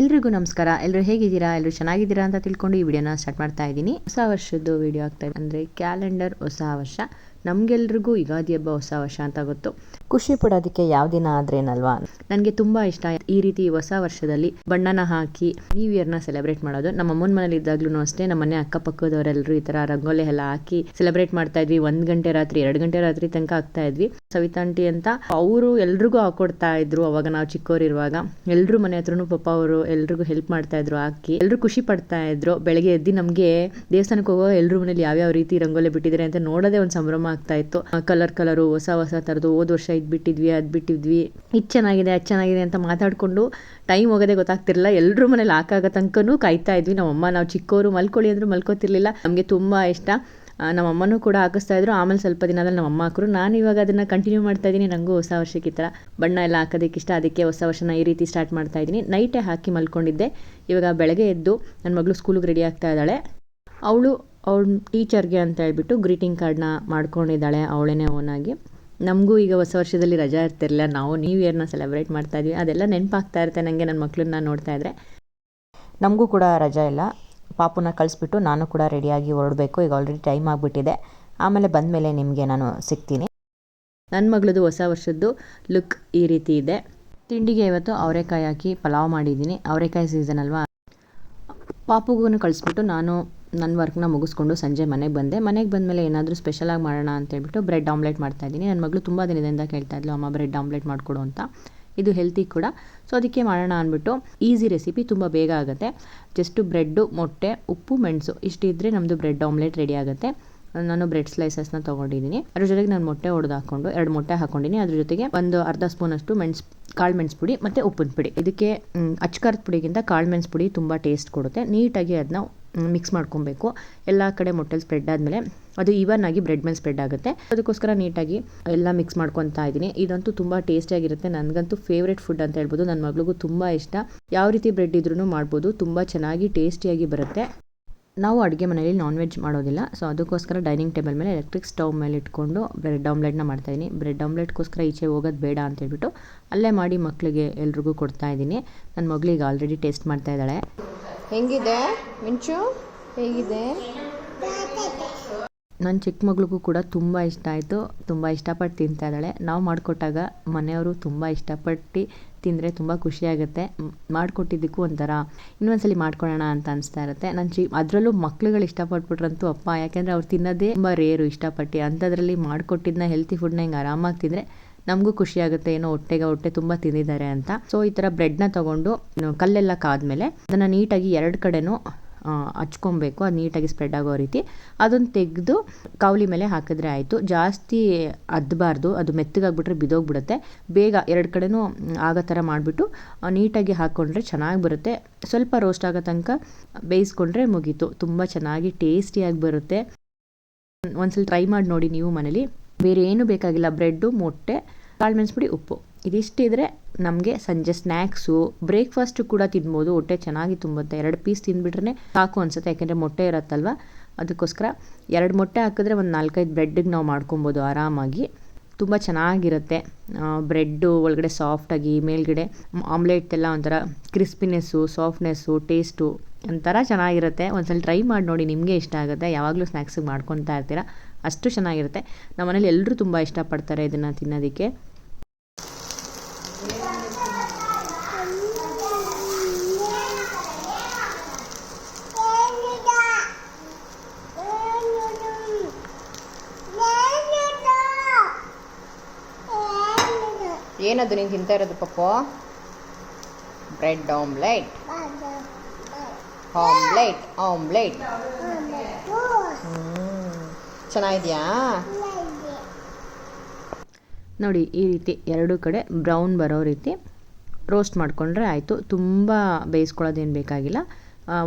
ಎಲ್ರಿಗೂ ನಮಸ್ಕಾರ. ಎಲ್ಲರೂ ಹೇಗಿದ್ದೀರಾ? ಎಲ್ಲರೂ ಚೆನ್ನಾಗಿದ್ದೀರಾ ಅಂತ ತಿಳ್ಕೊಂಡು ಈ ವಿಡಿಯೋನ ಸ್ಟಾರ್ಟ್ ಮಾಡ್ತಾ ಇದ್ದೀನಿ. ಹೊಸ ವರ್ಷದ್ದು ವಿಡಿಯೋ ಆಗ್ತಾ ಇದೆ. ಅಂದರೆ ಕ್ಯಾಲೆಂಡರ್ ಹೊಸ ವರ್ಷ. ನಮಗೆಲ್ರಿಗೂ ಯುಗಾದಿ ಹಬ್ಬ ಹೊಸ ವರ್ಷ ಅಂತ ಗೊತ್ತು. ಖುಷಿ ಪಡೋದಕ್ಕೆ ಯಾವ ದಿನ ಆದ್ರೇನಲ್ವಾ ನನಗೆ ತುಂಬ ಇಷ್ಟ. ಈ ರೀತಿ ಹೊಸ ವರ್ಷದಲ್ಲಿ ಬಣ್ಣನ ಹಾಕಿ ನ್ಯೂ ಇಯರ್ನ ಸೆಲೆಬ್ರೇಟ್ ಮಾಡೋದು. ನಮ್ಮ ಅಮ್ಮನ ಮನೇಲಿ ಇದ್ದಾಗ್ಲೂ ಅಷ್ಟೇ, ನಮ್ಮ ಮನೆ ಅಕ್ಕಪಕ್ಕದವರೆಲ್ಲರೂ ಈ ಥರ ರಂಗೋಲಿ ಎಲ್ಲ ಹಾಕಿ ಸೆಲೆಬ್ರೇಟ್ ಮಾಡ್ತಾ ಇದ್ವಿ. ಒಂದು ಗಂಟೆ ರಾತ್ರಿ, ಎರಡು ಗಂಟೆ ರಾತ್ರಿ ತನಕ ಆಗ್ತಾ ಇದ್ವಿ. ಸವಿತಾಂಟಿ ಅಂತ ಅವರು ಎಲ್ರಿಗೂ ಹಾಕೊಡ್ತಾ ಇದ್ರು ಅವಾಗ ನಾವು ಚಿಕ್ಕವರಿರುವಾಗ ಎಲ್ರು ಮನೆ ಹತ್ರನೂ ಪಾಪ ಅವರು ಎಲ್ರಿಗೂ ಹೆಲ್ಪ್ ಮಾಡ್ತಾ ಇದ್ರು, ಹಾಕಿ ಎಲ್ರು ಖುಷಿ ಪಡ್ತಾ ಇದ್ರು. ಬೆಳಗ್ಗೆ ಎದ್ದು ನಮಗೆ ದೇವಸ್ಥಾನಕ್ಕೆ ಹೋಗೋ ಎಲ್ಲರೂ ಮನೇಲಿ ಯಾವ್ಯಾವ ರೀತಿ ರಂಗೋಲಿ ಬಿಟ್ಟಿದ್ದಾರೆ ಅಂತ ನೋಡೋದೇ ಒಂದು ಸಂಭ್ರಮ ಆಗ್ತಾ ಇತ್ತು. ಕಲರ್ ಕಲರು ಹೊಸ ಹೊಸ ತರದು ಹೋದ ವರ್ಷ ಇದು ಬಿಟ್ಟಿದ್ವಿ ಅದು ಬಿಟ್ಟಿದ್ವಿ. ಇದು ಚೆನ್ನಾಗಿದೆ, ಅದು ಚೆನ್ನಾಗಿದೆ ಅಂತ ಮಾತಾಡಿಕೊಂಡು ಟೈಮ್ ಹೋಗೋದೇ ಗೊತ್ತಾಗ್ತಿರಲಿಲ್ಲ. ಎಲ್ಲರೂ ಮನೇಲಿ ಹಾಕಾಗೋ ತನಕನೂ ಕಾಯ್ತಾ ಇದ್ವಿ. ನಮ್ಮಮ್ಮ, ನಾವು ಚಿಕ್ಕವರು ಮಲ್ಕೊಳ್ಳಿ ಅಂದರೂ ಮಲ್ಕೋತಿರ್ಲಿಲ್ಲ. ನಮಗೆ ತುಂಬ ಇಷ್ಟ. ನಮ್ಮಮ್ಮನೂ ಕೂಡ ಹಾಕಿಸ್ತಾ ಇದ್ರು. ಆಮೇಲೆ ಸ್ವಲ್ಪ ದಿನದಲ್ಲಿ ನಮ್ಮ ಅಮ್ಮ ಹಾಕರು. ನಾನು ಇವಾಗ ಅದನ್ನು ಕಂಟಿನ್ಯೂ ಮಾಡ್ತಾ ಇದ್ದೀನಿ. ನನಗೂ ಹೊಸ ವರ್ಷಕ್ಕೆ ಈ ಥರ ಬಣ್ಣ ಎಲ್ಲ ಹಾಕೋದಕ್ಕೆ ಇಷ್ಟ. ಅದಕ್ಕೆ ಹೊಸ ವರ್ಷನ ಈ ರೀತಿ ಸ್ಟಾರ್ಟ್ ಮಾಡ್ತಾ ಇದ್ದೀನಿ. ನೈಟೇ ಹಾಕಿ ಮಲ್ಕೊಂಡಿದ್ದೆ. ಇವಾಗ ಬೆಳಗ್ಗೆ ಎದ್ದು ನನ್ನ ಮಗಳು ಸ್ಕೂಲಿಗೆ ರೆಡಿ ಆಗ್ತಾ ಇದ್ದಾಳೆ. ಅವಳು ಅವಳ ಟೀಚರ್ಗೆ ಅಂತ ಹೇಳ್ಬಿಟ್ಟು ಗ್ರೀಟಿಂಗ್ ಕಾರ್ಡ್ನ ಮಾಡ್ಕೊಂಡಿದ್ದಾಳೆ. ಅವಳೇನೇ ಓನಾಗಿ ನಮಗೂ ಈಗ ಹೊಸ ವರ್ಷದಲ್ಲಿ ರಜಾ ಇರ್ತಿರಲಿಲ್ಲ. ನಾವು ನ್ಯೂ ಇಯರ್ನ ಸೆಲೆಬ್ರೇಟ್ ಮಾಡ್ತಾ ಇದ್ವಿ. ಅದೆಲ್ಲ ನೆನಪಾಗ್ತಾ ಇರುತ್ತೆ. ನನಗೆ ನನ್ನ ಮಕ್ಕಳನ್ನ ನೋಡ್ತಾ ಇದ್ರೆ. ನಮಗೂ ಕೂಡ ರಜಾ ಇಲ್ಲ. ಪಾಪುನ ಕಳಿಸ್ಬಿಟ್ಟು ನಾನು ಕೂಡ ರೆಡಿಯಾಗಿ ಹೊರಡಬೇಕು. ಈಗ ಆಲ್ರೆಡಿ ಟೈಮ್ ಆಗಿಬಿಟ್ಟಿದೆ. ಆಮೇಲೆ ಬಂದಮೇಲೆ ನಿಮಗೆ ನಾನು ಸಿಗ್ತೀನಿ. ನನ್ನ ಮಗಳದು ಹೊಸ ವರ್ಷದ್ದು ಲುಕ್ ಈ ರೀತಿ ಇದೆ. ತಿಂಡಿಗೆ ಇವತ್ತು ಅವರೆಕಾಯಿ ಹಾಕಿ ಪಲಾವ್ ಮಾಡಿದ್ದೀನಿ. ಅವರೆಕಾಯಿ ಸೀಸನ್ ಅಲ್ವಾ? ಪಾಪುಗೂ ಕಳಿಸ್ಬಿಟ್ಟು ನಾನು ನನ್ನ ವರ್ಕ್ನ ಮುಗಿಸ್ಕೊಂಡು ಸಂಜೆ ಮನೆಗೆ ಬಂದೆ. ಮನೆಗೆ ಬಂದಮೇಲೆ ಏನಾದರೂ ಸ್ಪೆಷಲಾಗಿ ಮಾಡೋಣ ಅಂತ ಹೇಳ್ಬಿಟ್ಟು ಬ್ರೆಡ್ ಆಮ್ಲೆಟ್ ಮಾಡ್ತಾ ಇದ್ದೀನಿ. ನನ್ನ ಮಗಳು ತುಂಬ ದಿನದಿಂದ ಕೇಳ್ತಾ ಇದ್ಲು, ಅಮ್ಮ ಬ್ರೆಡ್ ಆಮ್ಲೆಟ್ ಮಾಡಿಕೊಡು ಅಂತ. ಇದು ಹೆಲ್ತಿ ಕೂಡ. ಸೊ ಅದಕ್ಕೆ ಮಾಡೋಣ ಅಂದ್ಬಿಟ್ಟು ಈಸಿ ರೆಸಿಪಿ ತುಂಬ ಬೇಗ ಆಗುತ್ತೆ. ಜಸ್ಟು ಬ್ರೆಡ್ಡು ಮೊಟ್ಟೆ, ಉಪ್ಪು, ಮೆಣಸು ಇಷ್ಟಿದ್ರೆ ನಮ್ಮದು ಬ್ರೆಡ್ ಆಮ್ಲೆಟ್ ರೆಡಿ ಆಗುತ್ತೆ. ನಾನು ಬ್ರೆಡ್ ಸ್ಲೈಸಸ್ನ ತೊಗೊಂಡಿದ್ದೀನಿ. ಅದ್ರ ಜೊತೆಗೆ ನಾನು ಮೊಟ್ಟೆ ಹೊಡೆದು ಹಾಕೊಂಡು, ಎರಡು ಮೊಟ್ಟೆ ಹಾಕೊಂಡಿನಿ. ಅದ್ರ ಜೊತೆಗೆ ಒಂದು ಅರ್ಧ ಸ್ಪೂನಷ್ಟು ಮೆಣಸು, ಕಾಳು ಮೆಣಸು ಪುಡಿ ಮತ್ತು ಉಪ್ಪಿನ ಪುಡಿ. ಇದಕ್ಕೆ ಅಚ್ಕಾರದ ಪುಡಿಗಿಂತ ಕಾಳು ಮೆಣಸು ಪುಡಿ ತುಂಬ ಟೇಸ್ಟ್ ಕೊಡುತ್ತೆ. ನೀಟಾಗಿ ಅದನ್ನ ಮಿಕ್ಸ್ ಮಾಡ್ಕೊಬೇಕು. ಎಲ್ಲ ಕಡೆ ಮೊಟ್ಟೆಲಿ ಸ್ಪ್ರೆಡ್ ಆದಮೇಲೆ ಅದು ಈವನ್ ಆಗಿ ಬ್ರೆಡ್ ಮೇಲೆ ಸ್ಪ್ರೆಡ್ ಆಗುತ್ತೆ. ಅದಕ್ಕೋಸ್ಕರ ನೀಟಾಗಿ ಎಲ್ಲ ಮಿಕ್ಸ್ ಮಾಡ್ಕೊತಾ ಇದ್ದೀನಿ. ಇದಂತೂ ತುಂಬ ಟೇಸ್ಟಿಯಾಗಿರುತ್ತೆ ನನಗಂತೂ ಫೇವ್ರೆಟ್ ಫುಡ್ ಅಂತ ಹೇಳ್ಬೋದು. ನನ್ನ ಮಗಳಿಗೂ ತುಂಬ ಇಷ್ಟ. ಯಾವ ರೀತಿ ಬ್ರೆಡ್ ಇದ್ರೂ ಮಾಡ್ಬೋದು. ತುಂಬ ಚೆನ್ನಾಗಿ ಟೇಸ್ಟಿಯಾಗಿ ಬರುತ್ತೆ. ನಾವು ಅಡುಗೆ ಮನೆಯಲ್ಲಿ ನಾನ್ ವೆಜ್ ಮಾಡೋದಿಲ್ಲ. ಸೊ ಅದಕ್ಕೋಸ್ಕರ ಡೈನಿಂಗ್ ಟೇಬಲ್ ಮೇಲೆ ಎಲೆಕ್ಟ್ರಿಕ್ ಸ್ಟವ್ ಮೇಲೆ ಇಟ್ಕೊಂಡು ಬ್ರೆಡ್ ಆಮ್ಲೆಟ್ನ ಮಾಡ್ತಾಯಿದ್ದೀನಿ ಬ್ರೆಡ್ ಆಮ್ಲೆಟ್ಗೋಸ್ಕರ ಈಚೆ ಹೋಗೋದು ಬೇಡ ಅಂತ ಹೇಳ್ಬಿಟ್ಟು ಅಲ್ಲೇ ಮಾಡಿ ಮಕ್ಕಳಿಗೆ ಎಲ್ರಿಗೂ ಕೊಡ್ತಾ ಇದ್ದೀನಿ ನನ್ನ ಮಗಳಿಗೆ ಆಲ್ರೆಡಿ ಟೇಸ್ಟ್ ಮಾಡ್ತಾ ಇದ್ದಾಳೆ. ಹೆಂಗಿದೆ? ಮಿಂಚು? ಹೇಗಿದೆ? ನನ್ನ ಚಿಕ್ಕ ಮಗಳಿಗೂ ಕೂಡ ತುಂಬ ಇಷ್ಟ ಆಯಿತು. ತುಂಬ ಇಷ್ಟಪಟ್ಟು ತಿಂತಾ ಇದ್ದಾಳೆ. ನಾವು ಮಾಡಿಕೊಟ್ಟಾಗ ಮನೆಯವರು ತುಂಬ ಇಷ್ಟಪಟ್ಟು ತಿಂದರೆ ತುಂಬ ಖುಷಿಯಾಗುತ್ತೆ ಮಾಡಿಕೊಟ್ಟಿದ್ದಕ್ಕೂ ಒಂಥರ ಇನ್ನೊಂದ್ಸಲಿ ಮಾಡ್ಕೊಳ್ಳೋಣ ಅಂತ ಅನಿಸ್ತಾ ಇರುತ್ತೆ. ನನ್ನ ಚಿ, ಅದರಲ್ಲೂ ಮಕ್ಳುಗಳು ಇಷ್ಟಪಟ್ಬಿಟ್ರಂತೂ ಅಪ್ಪ, ಯಾಕೆಂದರೆ ಅವ್ರು ತಿನ್ನೋದೇ ತುಂಬ ರೇರು ಇಷ್ಟಪಟ್ಟು ಅಂಥದ್ರಲ್ಲಿ ಮಾಡಿಕೊಟ್ಟಿದ್ದನ್ನ ಹೆಲ್ತಿ ಫುಡ್ನ ಹಿಂಗೆ ಆರಾಮಾಗಿ ತಿಂದರೆ ನಮಗೂ ಖುಷಿ ಆಗುತ್ತೆ. ಏನೋ ಹೊಟ್ಟೆಗೆ ಹೊಟ್ಟೆ ತುಂಬ ತಿಂದಿದ್ದಾರೆ ಅಂತ. ಸೊ ಈ ಥರ ಬ್ರೆಡ್ನ ತೊಗೊಂಡು ಕಲ್ಲೆಲ್ಲ ಕಾದ್ಮೇಲೆ ಅದನ್ನು ನೀಟಾಗಿ ಎರಡು ಕಡೆನೂ ಹಚ್ಕೊಬೇಕು. ಅದು ನೀಟಾಗಿ ಸ್ಪ್ರೆಡ್ ಆಗೋ ರೀತಿ. ಅದನ್ನು ತೆಗೆದು ಕಾವಲಿ ಮೇಲೆ ಹಾಕಿದ್ರೆ ಆಯಿತು. ಜಾಸ್ತಿ ಅದ್ದಬಾರ್ದು ಅದು ಮೆತ್ತಗಾಗ್ಬಿಟ್ರೆ ಬಿದೋಗ್ಬಿಡುತ್ತೆ. ಬೇಗ ಎರಡು ಕಡೆನೂ ಆಗೋ ಥರ ಮಾಡಿಬಿಟ್ಟು ನೀಟಾಗಿ ಹಾಕ್ಕೊಂಡ್ರೆ ಚೆನ್ನಾಗಿ ಬರುತ್ತೆ. ಸ್ವಲ್ಪ ರೋಸ್ಟ್ ಆಗೋ ತನಕ ಬೇಯಿಸ್ಕೊಂಡ್ರೆ ಮುಗೀತು. ತುಂಬ ಚೆನ್ನಾಗಿ ಟೇಸ್ಟಿಯಾಗಿ ಬರುತ್ತೆ. ಒಂದ್ಸಲ ಟ್ರೈ ಮಾಡಿ ನೋಡಿ ನೀವು ಮನೇಲಿ. ಬೇರೆ ಏನು ಬೇಕಾಗಿಲ್ಲ. ಬ್ರೆಡ್ಡು, ಮೊಟ್ಟೆ ಕಾಳು ಮೆಣಸ್ಬಿಡಿ ಉಪ್ಪು. ಇದಿಷ್ಟಿದ್ರೆ ನಮಗೆ ಸಂಜೆ ಸ್ನ್ಯಾಕ್ಸು ಬ್ರೇಕ್ಫಾಸ್ಟು ಕೂಡ ತಿನ್ಬೋದು. ಹೊಟ್ಟೆ ಚೆನ್ನಾಗಿ ತುಂಬುತ್ತೆ. ಎರಡು ಪೀಸ್ ತಿಂದುಬಿಟ್ರೆ ಸಾಕು ಅನಿಸುತ್ತೆ. ಯಾಕೆಂದರೆ ಮೊಟ್ಟೆ ಇರುತ್ತಲ್ವ? ಅದಕ್ಕೋಸ್ಕರ ಎರಡು ಮೊಟ್ಟೆ ಹಾಕಿದ್ರೆ ಒಂದು ನಾಲ್ಕೈದು ಬ್ರೆಡ್ಡಿಗೆ ನಾವು ಮಾಡ್ಕೊಬೋದು ಆರಾಮಾಗಿ. ತುಂಬ ಚೆನ್ನಾಗಿರುತ್ತೆ. ಬ್ರೆಡ್ಡು, ಒಳಗಡೆ ಸಾಫ್ಟಾಗಿ, ಮೇಲ್ಗಡೆ ಆಮ್ಲೆಟ್ ಎಲ್ಲ ಒಂಥರ ಕ್ರಿಸ್ಪಿನೆಸ್ಸು, ಸಾಫ್ಟ್ನೆಸ್ಸು, ಟೇಸ್ಟು ಒಂಥರ ಚೆನ್ನಾಗಿರುತ್ತೆ. ಒಂದ್ಸಲ ಟ್ರೈ ಮಾಡಿ ನೋಡಿ ನಿಮಗೆ ಇಷ್ಟ ಆಗುತ್ತೆ. ಯಾವಾಗಲೂ ಸ್ನ್ಯಾಕ್ಸಿಗೆ ಮಾಡ್ಕೊತಾ ಇರ್ತೀರ? ಅಷ್ಟು ಚೆನ್ನಾಗಿರುತ್ತೆ. ನಮ್ಮ ಮನೇಲಿ ಎಲ್ಲರೂ ತುಂಬ ಇಷ್ಟಪಡ್ತಾರೆ ಇದನ್ನು ತಿನ್ನೋದಕ್ಕೆ. ಏನದು ನೀನು ತಿಂತಾ ಇರೋದು Pappu? Bread omelette. Omelette omelette. ಚೆನ್ನಾಗಿದ್ಯಾ? ನೋಡಿ, ಈ ರೀತಿ ಎರಡು ಕಡೆ ಬ್ರೌನ್ ಬರೋ ರೀತಿ ರೋಸ್ಟ್ ಮಾಡಿಕೊಂಡ್ರೆ ಆಯಿತು. ತುಂಬ ಬೇಯಿಸ್ಕೊಳ್ಳೋದೇನು ಬೇಕಾಗಿಲ್ಲ.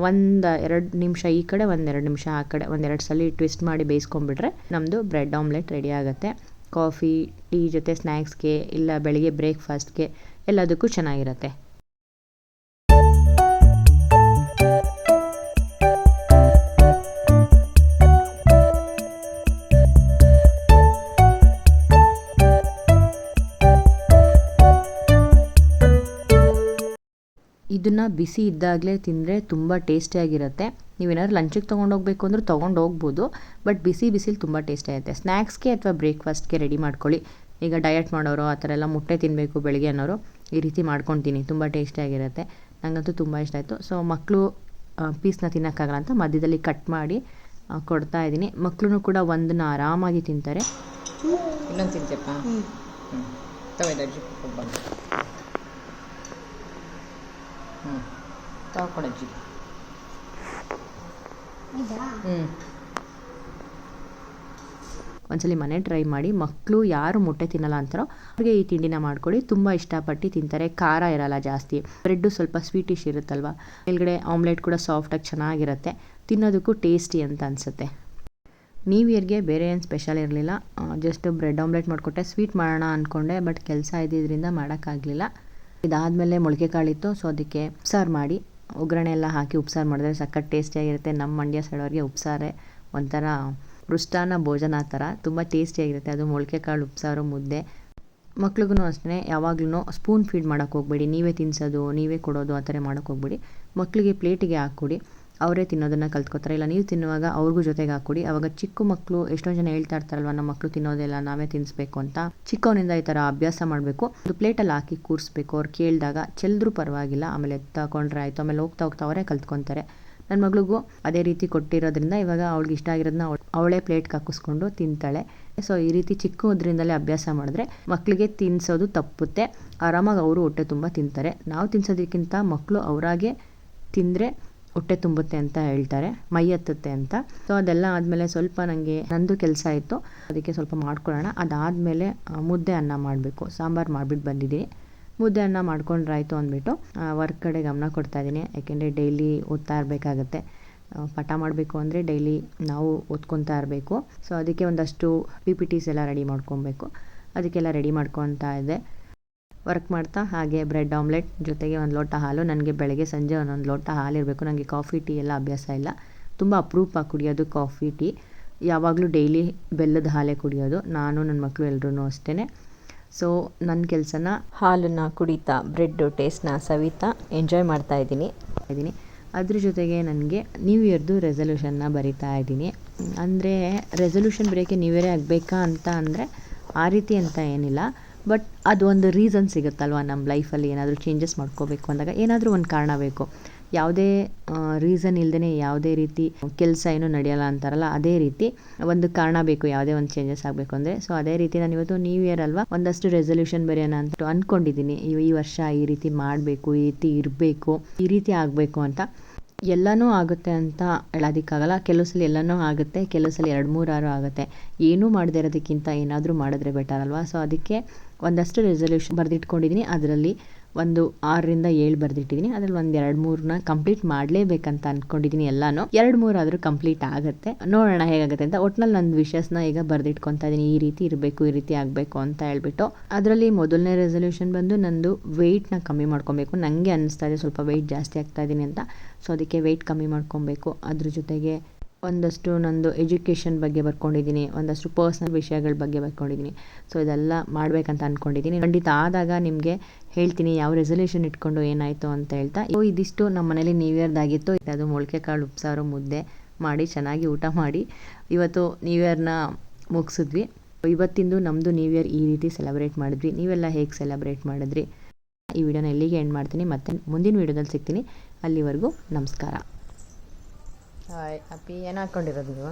ಒಂದು ಎರಡು ನಿಮಿಷ ಈ ಕಡೆ ಒಂದೆರಡು ನಿಮಿಷ ಆ ಕಡೆ ಒಂದೆರಡು ಸಲ ಟ್ವಿಸ್ಟ್ ಮಾಡಿ ಬೇಯಿಸ್ಕೊಂಡ್ಬಿಟ್ರೆ ನಮ್ಮದು ಬ್ರೆಡ್ ಆಮ್ಲೆಟ್ ರೆಡಿ ಆಗುತ್ತೆ. ಕಾಫಿ, ಟೀ ಜೊತೆ ಸ್ನ್ಯಾಕ್ಸ್ಗೆ ಇಲ್ಲ ಬೆಳಗ್ಗೆ ಬ್ರೇಕ್ಫಾಸ್ಟ್ಗೆ ಎಲ್ಲದಕ್ಕೂ ಚೆನ್ನಾಗಿರುತ್ತೆ. ಇದನ್ನು ಬಿಸಿ ಇದ್ದಾಗಲೇ ತಿಂದರೆ ತುಂಬ ಟೇಸ್ಟಿಯಾಗಿರುತ್ತೆ ನೀವೇನಾದ್ರು ಲಂಚಿಗೆ ತೊಗೊಂಡೋಗ್ಬೇಕು ಅಂದ್ರೆ ತೊಗೊಂಡು ಹೋಗ್ಬೋದು ಬಟ್ ಬಿಸಿ ಬಿಸಿಲಿ ತುಂಬ ಟೇಸ್ಟಿ ಆಗುತ್ತೆ. ಸ್ನ್ಯಾಕ್ಸ್ಗೆ ಅಥವಾ ಬ್ರೇಕ್ಫಾಸ್ಟ್ಗೆ ರೆಡಿ ಮಾಡ್ಕೊಳ್ಳಿ. ಈಗ ಡಯಟ್ ಮಾಡೋರು ಆ ಥರ ಎಲ್ಲ ಮೊಟ್ಟೆ ತಿನ್ನಬೇಕು ಬೆಳಗ್ಗೆ ಅನ್ನೋರು ಈ ರೀತಿ ಮಾಡ್ಕೊತೀನಿ. ತುಂಬ ಟೇಸ್ಟಿಯಾಗಿರುತ್ತೆ ನನಗಂತೂ ತುಂಬ ಇಷ್ಟ ಆಯಿತು. ಸೊ ಮಕ್ಕಳು ಪೀಸ್ನ ತಿನ್ನೋಕ್ಕಾಗಲ್ಲ ಅಂತ ಮಧ್ಯದಲ್ಲಿ ಕಟ್ ಮಾಡಿ ಕೊಡ್ತಾ ಇದ್ದೀನಿ. ಮಕ್ಕಳು ಕೂಡ ಒಂದನ್ನ ಆರಾಮಾಗಿ ತಿಂತಾರೆ. ಇನ್ನೊಂದು ತಿಂತೀಯಪ್ಪ? ಹ್ಞೂ ತಗೊಡಜ್ಜಿ ಒಂದ್ಸಲಿ ಮನೆ ಟ್ರೈ ಮಾಡಿ ಮಕ್ಕಳು ಯಾರು ಮೊಟ್ಟೆ ತಿನ್ನಲ್ಲ ಅಂತಾರೋ ಅವ್ರಿಗೆ ಈ ತಿಂಡಿನ ಮಾಡ್ಕೊಡಿ ತುಂಬ ಇಷ್ಟಪಟ್ಟು ತಿಂತಾರೆ ಖಾರ ಇರಲ್ಲ ಜಾಸ್ತಿ. ಬ್ರೆಡ್ಡು ಸ್ವಲ್ಪ ಸ್ವೀಟಿಶ್ ಇರುತ್ತಲ್ವಾ? ಮೇಲ್ಗಡೆ ಆಮ್ಲೆಟ್ ಕೂಡ ಸಾಫ್ಟಾಗಿ ಚೆನ್ನಾಗಿರುತ್ತೆ. ತಿನ್ನೋದಕ್ಕೂ ಟೇಸ್ಟಿ ಅಂತ ಅನಿಸುತ್ತೆ. ನ್ಯೂ ಇಯರ್ಗೆ ಬೇರೆ ಏನು ಸ್ಪೆಷಲ್ ಇರಲಿಲ್ಲ. ಜಸ್ಟ್ ಬ್ರೆಡ್ ಆಮ್ಲೆಟ್ ಮಾಡಿಕೊಟ್ಟೆ. ಸ್ವೀಟ್ ಮಾಡೋಣ ಅಂದ್ಕೊಂಡೆ ಬಟ್ ಕೆಲಸ ಇದ್ದಿದ್ದರಿಂದ ಮಾಡೋಕ್ಕಾಗಲಿಲ್ಲ. ಇದಾದಮೇಲೆ ಮೊಳಕೆ ಕಾಳಿತ್ತು ಸೊ ಅದಕ್ಕೆ ಉಪ್ಸಾರು ಮಾಡಿ, ಒಗ್ಗರಣೆ ಎಲ್ಲ ಹಾಕಿ ಉಪ್ಸಾರು ಮಾಡಿದ್ರೆ ಸಖತ್ ಟೇಸ್ಟಿಯಾಗಿರುತ್ತೆ ನಮ್ಮ ಮಂಡ್ಯ ಸೈಡವ್ರಿಗೆ ಉಪ್ಸಾರೆ ಒಂಥರ ರುಷ್ಟಾನ ಭೋಜನ ಆ ಥರ, ತುಂಬ ಟೇಸ್ಟಿಯಾಗಿರುತ್ತೆ ಅದು ಮೊಳಕೆ ಕಾಳು, ಉಪ್ಸಾರು, ಮುದ್ದೆ. ಮಕ್ಳಿಗೂ ಅಷ್ಟೇ ಯಾವಾಗ್ಲೂ ಸ್ಪೂನ್ ಫೀಡ್ ಮಾಡೋಕ್ಕೆ ಹೋಗ್ಬೇಡಿ. ನೀವೇ ತಿನ್ನಿಸೋದು ನೀವೇ ಕೊಡೋದು ಆ ಥರ ಮಾಡೋಕ್ಕೆ ಹೋಗ್ಬೇಡಿ. ಮಕ್ಕಳಿಗೆ ಪ್ಲೇಟಿಗೆ ಹಾಕ್ಕೊಡಿ. ಅವರೇ ತಿನ್ನೋದನ್ನು ಕಲ್ತ್ಕೊತಾರೆ. ಇಲ್ಲ, ನೀವು ತಿನ್ನುವಾಗ ಅವ್ರಿಗೂ ಜೊತೆಗೆ ಹಾಕ್ಕೊಡಿ. ಅವಾಗ ಚಿಕ್ಕ ಮಕ್ಕಳು ಎಷ್ಟೋ ಜನ ಹೇಳ್ತಾ ಇರ್ತಾರಲ್ವ, ನಮ್ಮ ಮಕ್ಕಳು ತಿನ್ನೋದಿಲ್ಲ ನಾವೇ ತಿನ್ನಿಸ್ಬೇಕು ಅಂತ. ಚಿಕ್ಕವನಿಂದ ಈ ಥರ ಅಭ್ಯಾಸ ಮಾಡಬೇಕು. ಒಂದು ಪ್ಲೇಟಲ್ಲಿ ಹಾಕಿ ಕೂರಿಸ್ಬೇಕು. ಅವ್ರು ಕೇಳಿದಾಗ ಚೆಲ್ದ್ರೂ ಪರವಾಗಿಲ್ಲ. ಆಮೇಲೆ ತಗೊಂಡ್ರೆ ಆಯಿತು. ಆಮೇಲೆ ಹೋಗ್ತಾ ಹೋಗ್ತಾ ಅವರೇ ಕಲ್ತ್ಕೊತಾರೆ. ನನ್ನ ಮಗಳಿಗೂ ಅದೇ ರೀತಿ ಕೊಟ್ಟಿರೋದ್ರಿಂದ ಇವಾಗ ಅವಳಿಗೆ ಇಷ್ಟ ಆಗಿರೋದನ್ನ ಅವಳೇ ಪ್ಲೇಟ್ಗೆ ಹಾಕಿಸ್ಕೊಂಡು ತಿಂತಾಳೆ. ಸೊ, ಈ ರೀತಿ ಚಿಕ್ಕದ್ರಿಂದಲೇ ಅಭ್ಯಾಸ ಮಾಡಿದ್ರೆ ಮಕ್ಕಳಿಗೆ ತಿನ್ನಿಸೋದು ತಪ್ಪುತ್ತೆ. ಆರಾಮಾಗಿ ಅವರು ಹೊಟ್ಟೆ ತುಂಬ ತಿಂತಾರೆ. ನಾವು ತಿನ್ಸೋದಕ್ಕಿಂತ ಮಕ್ಕಳು ಅವರಾಗೆ ತಿಂದರೆ ಹೊಟ್ಟೆ ತುಂಬುತ್ತೆ ಅಂತ ಹೇಳ್ತಾರೆ, ಮೈ ಹತ್ತುತ್ತೆ ಅಂತ. ಸೊ ಅದೆಲ್ಲ ಆದಮೇಲೆ ಸ್ವಲ್ಪ ನನಗೆ ನಂದು ಕೆಲಸ ಇತ್ತು, ಅದಕ್ಕೆ ಸ್ವಲ್ಪ ಮಾಡ್ಕೊಳ್ಳೋಣ. ಅದಾದಮೇಲೆ ಮುದ್ದೆ ಅನ್ನ ಮಾಡಬೇಕು. ಸಾಂಬಾರು ಮಾಡಿಬಿಟ್ಟು ಬಂದಿದ್ದೀನಿ. ಮುದ್ದೆ ಅನ್ನ ಮಾಡ್ಕೊಂಡ್ರಾಯ್ತು ಅಂದ್ಬಿಟ್ಟು ವರ್ಕ್ ಕಡೆ ಗಮನ ಕೊಡ್ತಾ ಇದ್ದೀನಿ. ಯಾಕೆಂದರೆ ಡೈಲಿ ಓದ್ತಾ ಇರಬೇಕಾಗತ್ತೆ. ಪಾಠ ಮಾಡಬೇಕು ಅಂದರೆ ಡೈಲಿ ನಾವು ಓದ್ಕೊತಾ ಇರಬೇಕು. ಸೊ ಅದಕ್ಕೆ ಒಂದಷ್ಟು ಪಿ ಪಿ ಟಿಸ್ ಎಲ್ಲ ರೆಡಿ ಮಾಡ್ಕೊಬೇಕು. ಅದಕ್ಕೆಲ್ಲ ರೆಡಿ ಮಾಡ್ಕೊತಾ ಇದ್ದೆ. ವರ್ಕ್ ಮಾಡ್ತಾ, ಹಾಗೆ ಬ್ರೆಡ್ ಆಮ್ಲೆಟ್ ಜೊತೆಗೆ ಒಂದು ಲೋಟ ಹಾಲು. ನನಗೆ ಬೆಳಗ್ಗೆ ಸಂಜೆ ಒಂದೊಂದು ಲೋಟ ಹಾಲು ಇರಬೇಕು ನನಗೆ ಕಾಫಿ, ಟೀ ಎಲ್ಲ ಅಭ್ಯಾಸ ಇಲ್ಲ. ತುಂಬ ಅಪರೂಪ ಕುಡಿಯೋದು ಕಾಫಿ, ಟೀ. ಯಾವಾಗಲೂ ಡೈಲಿ ಬೆಲ್ಲದ ಹಾಲೇ ಕುಡಿಯೋದು. ನಾನು ನನ್ನ ಮಕ್ಕಳು ಎಲ್ಲರೂ ಅಷ್ಟೇ ಸೊ ನನ್ನ ಕೆಲಸನ ಹಾಲನ್ನು ಕುಡಿತಾ, ಬ್ರೆಡ್ಡು, ಟೇಸ್ಟ್ನ ಸವಿತಾ ಎಂಜಾಯ್ ಮಾಡ್ತಾ ಇದ್ದೀನಿ. ಇದ್ದೀನಿ. ಅದ್ರ ಜೊತೆಗೆ ನನಗೆ ನ್ಯೂ ಇಯರ್ದು ರೆಸಲ್ಯೂಷನ್ನ ಬರಿತಾ ಇದ್ದೀನಿ. ಅಂದರೆ ರೆಸಲ್ಯೂಷನ್ ಬರೆಯೋಕ್ಕೆ ನ್ಯೂ ಆಗಬೇಕಾ ಅಂತ ಅಂದರೆ, ಆ ರೀತಿ ಅಂತ ಏನಿಲ್ಲ. ಬಟ್ ಅದು ಒಂದು ರೀಸನ್ ಸಿಗುತ್ತಲ್ವ ನಮ್ಮ ಲೈಫಲ್ಲಿ ಏನಾದರೂ ಚೇಂಜಸ್ ಮಾಡ್ಕೋಬೇಕು ಅಂದಾಗ ಏನಾದರೂ ಒಂದು ಕಾರಣ ಬೇಕು. ಯಾವುದೇ ರೀಸನ್ ಇಲ್ಲದೇ ಯಾವುದೇ ರೀತಿ ಕೆಲಸ ಏನೂ ನಡೆಯಲ್ಲ ಅಂತಾರಲ್ಲ, ಅದೇ ರೀತಿ ಒಂದು ಕಾರಣ ಬೇಕು, ಯಾವುದೇ ಒಂದು ಚೇಂಜಸ್ ಆಗಬೇಕು ಅಂದರೆ. ಸೊ ಅದೇ ರೀತಿ ನಾನು ಇವತ್ತು ನ್ಯೂ ಇಯರ್ ಅಲ್ವಾ, ಒಂದಷ್ಟು ರೆಸೊಲ್ಯೂಷನ್ ಬರೆಯೋಣ ಅಂತ ಅಂದ್ಕೊಂಡಿದ್ದೀನಿ ಈ ವರ್ಷ ಈ ರೀತಿ ಮಾಡಬೇಕು, ಈ ರೀತಿ ಇರಬೇಕು, ಈ ರೀತಿ ಆಗಬೇಕು ಅಂತ. ಎಲ್ಲನೂ ಆಗುತ್ತೆ ಅಂತ ಹೇಳೋದಕ್ಕಾಗಲ್ಲ ಕೆಲವು ಸಲ ಎಲ್ಲನೂ ಆಗುತ್ತೆ ಕೆಲವು ಸಲ ಎರಡು ಮೂರಾರು ಆಗುತ್ತೆ. ಏನೂ ಮಾಡದೇ ಇರೋದಕ್ಕಿಂತ ಏನಾದರೂ ಮಾಡಿದ್ರೆ ಬೆಟರ್ ಅಲ್ವಾ? ಸೊ ಅದಕ್ಕೆ ಒಂದಷ್ಟು ರೆಸಲ್ಯೂಷನ್ ಬರೆದಿಟ್ಕೊಂಡಿದ್ದೀನಿ ಅದರಲ್ಲಿ ಒಂದು ಆರರಿಂದ ಏಳು ಬರೆದಿಟ್ಟಿದ್ದೀನಿ ಅದ್ರಲ್ಲಿ ಒಂದು ಎರಡು ಮೂರನ್ನ ಕಂಪ್ಲೀಟ್ ಮಾಡಲೇಬೇಕಂತ ಅಂದ್ಕೊಂಡಿದ್ದೀನಿ ಎಲ್ಲಾನು. ಎರಡು ಮೂರು ಆದರೂ ಕಂಪ್ಲೀಟ್ ಆಗುತ್ತೆ. ನೋಡೋಣ ಹೇಗಾಗುತ್ತೆ ಅಂತ. ಒಟ್ನಲ್ಲಿ ನನ್ನ ವಿಷಸ್ನ ಈಗ ಬರೆದಿಟ್ಕೊತಾ ಇದ್ದೀನಿ ಈ ರೀತಿ ಇರಬೇಕು, ಈ ರೀತಿ ಆಗಬೇಕು ಅಂತ ಹೇಳ್ಬಿಟ್ಟು. ಅದರಲ್ಲಿ ಮೊದಲನೇ ರೆಸಲ್ಯೂಷನ್ ಬಂದು ನಂದು ವೆಯ್ಟ್ನ ಕಮ್ಮಿ ಮಾಡ್ಕೊಬೇಕು. ನನಗೆ ಅನ್ನಿಸ್ತಾ ಇದೆ ಸ್ವಲ್ಪ ವೆಯ್ಟ್ ಜಾಸ್ತಿ ಆಗ್ತಾ ಇದ್ದೀನಿ ಅಂತ. ಸೊ ಅದಕ್ಕೆ ವೆಯ್ಟ್ ಕಮ್ಮಿ ಮಾಡ್ಕೊಬೇಕು. ಅದ್ರ ಜೊತೆಗೆ ಒಂದಷ್ಟು ನಂದು ಎಜುಕೇಷನ್ ಬಗ್ಗೆ ಬರ್ಕೊಂಡಿದ್ದೀನಿ, ಒಂದಷ್ಟು ಪರ್ಸ್ನಲ್ ವಿಷಯಗಳ ಬಗ್ಗೆ ಬರ್ಕೊಂಡಿದ್ದೀನಿ. ಸೊ ಇದೆಲ್ಲ ಮಾಡಬೇಕಂತ ಅಂದ್ಕೊಂಡಿದ್ದೀನಿ ಖಂಡಿತ ಆದಾಗ ನಿಮಗೆ ಹೇಳ್ತೀನಿ ಯಾವ ರೆಸೊಲ್ಯೂಷನ್ ಇಟ್ಕೊಂಡು ಏನಾಯಿತು ಅಂತ ಹೇಳ್ತಾ. ಸೊ ಇದಿಷ್ಟು ನಮ್ಮ ಮನೇಲಿ ನ್ಯೂ ಇಯರ್ದಾಗಿತ್ತು ಅದು ಮೊಳಕೆ ಕಾಳು ಉಪ್ಸಾರು ಮುದ್ದೆ ಮಾಡಿ, ಚೆನ್ನಾಗಿ ಊಟ ಮಾಡಿ. ಇವತ್ತು ನ್ಯೂ ಇಯರ್ನ ಮುಗಿಸಿದ್ವಿ. ಇವತ್ತಿಂದು ನಮ್ಮದು ನ್ಯೂ ಇಯರ್ ಈ ರೀತಿ ಸೆಲೆಬ್ರೇಟ್ ಮಾಡಿದ್ವಿ. ನೀವೆಲ್ಲ ಹೇಗೆ ಸೆಲೆಬ್ರೇಟ್ ಮಾಡಿದ್ರಿ? ಈ ವಿಡಿಯೋನ ಎಲ್ಲಿಗೆ ಎಂಡ್ ಮಾಡ್ತೀನಿ. ಮತ್ತೆ ಮುಂದಿನ ವಿಡಿಯೋದಲ್ಲಿ ಸಿಗ್ತೀನಿ. ಅಲ್ಲಿವರೆಗೂ ನಮಸ್ಕಾರ. ಹಾಯ್ ಅಪ್ಪಿ ಏನು ಹಾಕ್ಕೊಂಡಿರೋದು ನೀವು